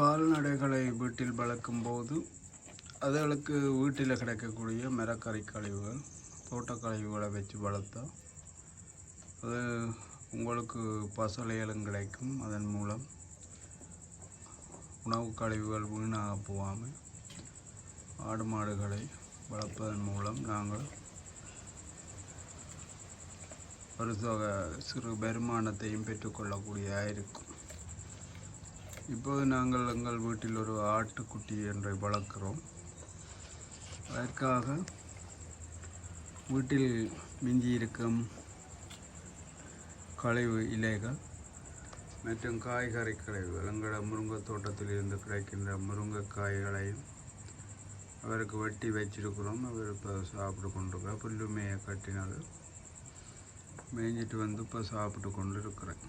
கால்நடைகளை வீட்டில் வளர்க்கும்போது அதுகளுக்கு வீட்டில் கிடைக்கக்கூடிய மரக்கறி கழிவுகள் தோட்ட கழிவுகளை வச்சு வளர்த்தா அது உங்களுக்கு பசலையலும் கிடைக்கும். அதன் மூலம் உணவு கழிவுகள் வீணாக போகாமல் ஆடு மாடுகளை வளர்ப்பதன் மூலம் நாங்கள் ஒரு சிறு வருமானத்தையும் பெற்றுக்கொள்ளக்கூடியதாக இருக்கும். இப்போது நாங்கள் எங்கள் வீட்டில் ஒரு ஆட்டுக்குட்டி ஒன்றை வளர்க்கிறோம். அதற்காக வீட்டில் மிஞ்சி இருக்கும் கழிவு இலைகள் மற்றும் காய்கறி கழிவுகள் எங்களோட முருங்கை தோட்டத்தில் இருந்து கிடைக்கின்ற முருங்கைக்காய்களையும் அவருக்கு வெட்டி வச்சிருக்கிறோம். அவர் இப்போ சாப்பிட்டு கொண்டிருக்கிறார். புல்லுமையை கட்டினது. மேய்ஞ்சிட்டு வந்து இப்போ சாப்பிட்டு கொண்டு இருக்கிறேன்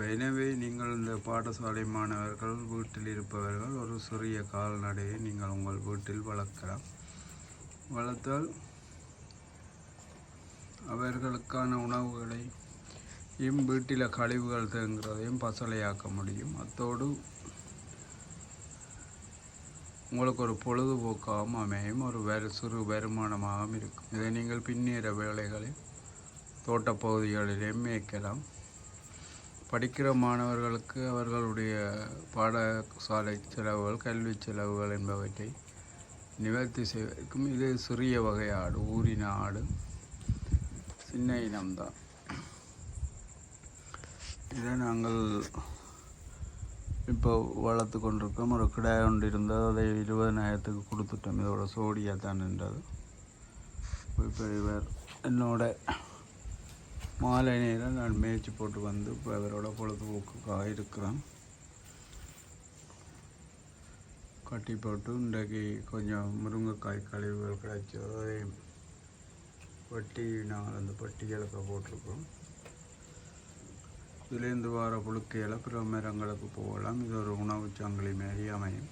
இப்போ எனவே நீங்கள் இந்த பாடசாலை மாணவர்கள் வீட்டில் இருப்பவர்கள் ஒரு சிறிய கால்நடையை நீங்கள் உங்கள் வீட்டில் வளர்க்கலாம். வளர்த்தால் அவர்களுக்கான உணவுகளை வீட்டில் கழிவுகள் தேங்குறதையும் பசலையாக்க முடியும். அத்தோடு உங்களுக்கு ஒரு பொழுதுபோக்காகவும் அமையும். ஒரு வேறு சிறு வருமானமாகவும் இருக்கும். இதை நீங்கள் பின்னேற வேலைகளில் தோட்டப்பகுதிகளிலே மேய்க்கலாம். படிக்கிற மாணவர்களுக்கு அவர்களுடைய பாடசாலை செலவுகள் கல்வி செலவுகள் என்பவற்றை நிவர்த்தி செய்வதற்கும் இது சிறிய வகை ஆடு ஊரின ஆடு சின்ன இனம்தான். இதை நாங்கள் இப்போ வளர்த்து கொண்டிருக்கோம். ஒரு கிடாய் ஒன்று இருந்தது அதை இருபதனாயிரத்துக்கு கொடுத்துட்டோம். இதோட சோடியாக தான் நின்றது. இப்போ இவர் என்னோட மாலை நேரம் நான் மேய்ச்சி போட்டு வந்து இப்போ அவரோட பொழுதுபோக்குக்காக இருக்கிறேன். கட்டி போட்டு இன்றைக்கு கொஞ்சம் முருங்கைக்காய் கழிவுகள் கிடைச்சி அதையும் வட்டி நாங்கள் அந்த பட்டிகளுக்கு போட்டிருக்கோம். இதுலேருந்து வர புழுக்கையில் பிற மரங்களுக்கு போகலாம். இது ஒரு உணவு சங்கிலி மாரி அமையும்.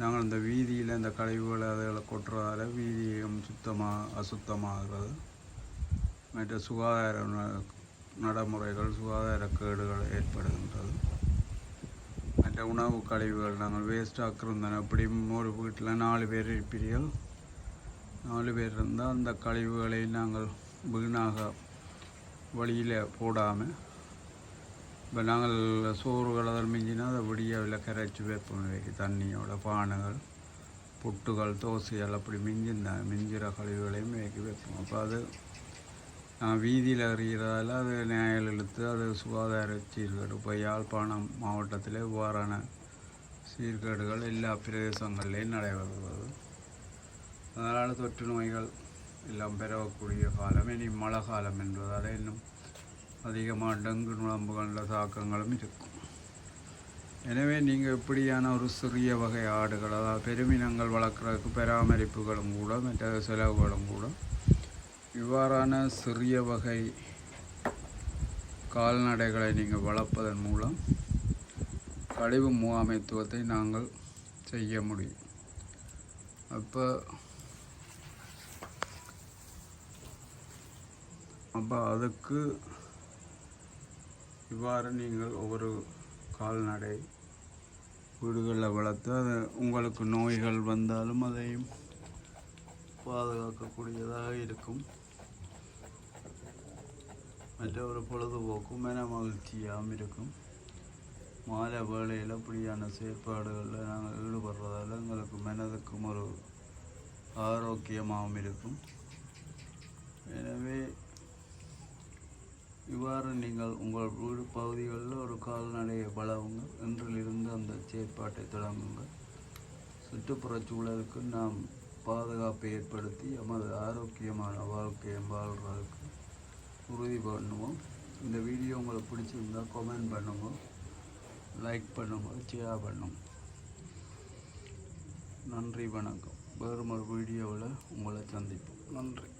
நாங்கள் இந்த வீதியில் இந்த கழிவுகளை அதில் கொட்டுறதால வீதியும் சுத்தமாக அசுத்தமாகிறது. மற்ற சுகாதார நடைமுறைகள் சுகாதார கேடுகள் ஏற்படுகின்றது. மற்ற உணவு கழிவுகள் நாங்கள் வேஸ்டாக இருந்தோம் எப்படியும் ஒரு வீட்டில் நாலு பேர் இருப்பீர்கள். நாலு பேர் இருந்தால் அந்த கழிவுகளை நாங்கள் வீணாக வழியில் போடாமல் இப்போ நாங்கள் சோறுகள் அதில் மிஞ்சினா அதை விடியவில் கரைச்சி வைப்போம் வைக்க தண்ணியோட பானைகள் புட்டுகள் தோசைகள் அப்படி மிஞ்சிருந்தாங்க மிஞ்சிற கழிவுகளையும் வைக்க வைப்போம். அப்போ அது நான் வீதியில் அறிகிறதால அது நியாயம் இழுத்து அது சுகாதார சீர்கேடு இப்போ யாழ்ப்பாணம் மாவட்டத்தில் இவ்வாறான சீர்கேடுகள் எல்லா பிரதேசங்கள்லேயும் நடைபெறுகிறது அதனால் தொற்று நோய்கள் எல்லாம் பெறக்கூடிய காலம் இனி மழை காலம் என்பதால் இன்னும் அதிகமாக டெங்கு நுழம்புகளில் தாக்கங்களும் இருக்கும் எனவே நீங்கள் இப்படியான ஒரு சிறிய வகை ஆடுகள் அதாவது பெருமினங்கள் வளர்க்குறதுக்கு பராமரிப்புகளும் கூட மற்ற செலவுகளும் கூட இவ்வாறான சிறிய வகை கால்நடைகளை நீங்கள் வளர்ப்பதன் மூலம் கழிவு முகாமைத்துவத்தை நாங்கள் செய்ய முடியும். அப்போ அப்போ அதுக்கு இவ்வாறு நீங்கள் ஒவ்வொரு கால்நடை வீடுகளில் வளர்த்து அது உங்களுக்கு நோய்கள் வந்தாலும் அதையும் பாதுகாக்கக்கூடியதாக இருக்கும். மற்ற ஒரு பொழுதுபோக்கும் மன மகிழ்ச்சியாகவும் இருக்கும் மாலை வேளையில் அப்படியான செயற்பாடுகளில் நாங்கள் ஈடுபடுறதால எங்களுக்கு மனதுக்கும் ஒரு ஆரோக்கியமாகவும் இருக்கும் எனவே இவ்வாறு நீங்கள் உங்கள் வீடு பகுதிகளில் ஒரு கால்நடையை வளவுங்க இன்றிலிருந்து அந்த செயற்பாட்டை தொடங்குங்கள். சுற்றுப்புறச் சூழலுக்கு நாம் பாதுகாப்பை ஏற்படுத்தி எமது ஆரோக்கியமான வாழ்க்கையை வாழ்கிறதுக்கு உறுதி பண்ணுவோம். இந்த வீடியோ உங்களுக்கு பிடிச்சிருந்தா கமெண்ட் பண்ணுங்க. லைக் பண்ணுங்க. ஷேர் பண்ணுங்க. நன்றி வணக்கம். வேறு ஒரு வீடியோவில் உங்களை சந்திப்போம். நன்றி.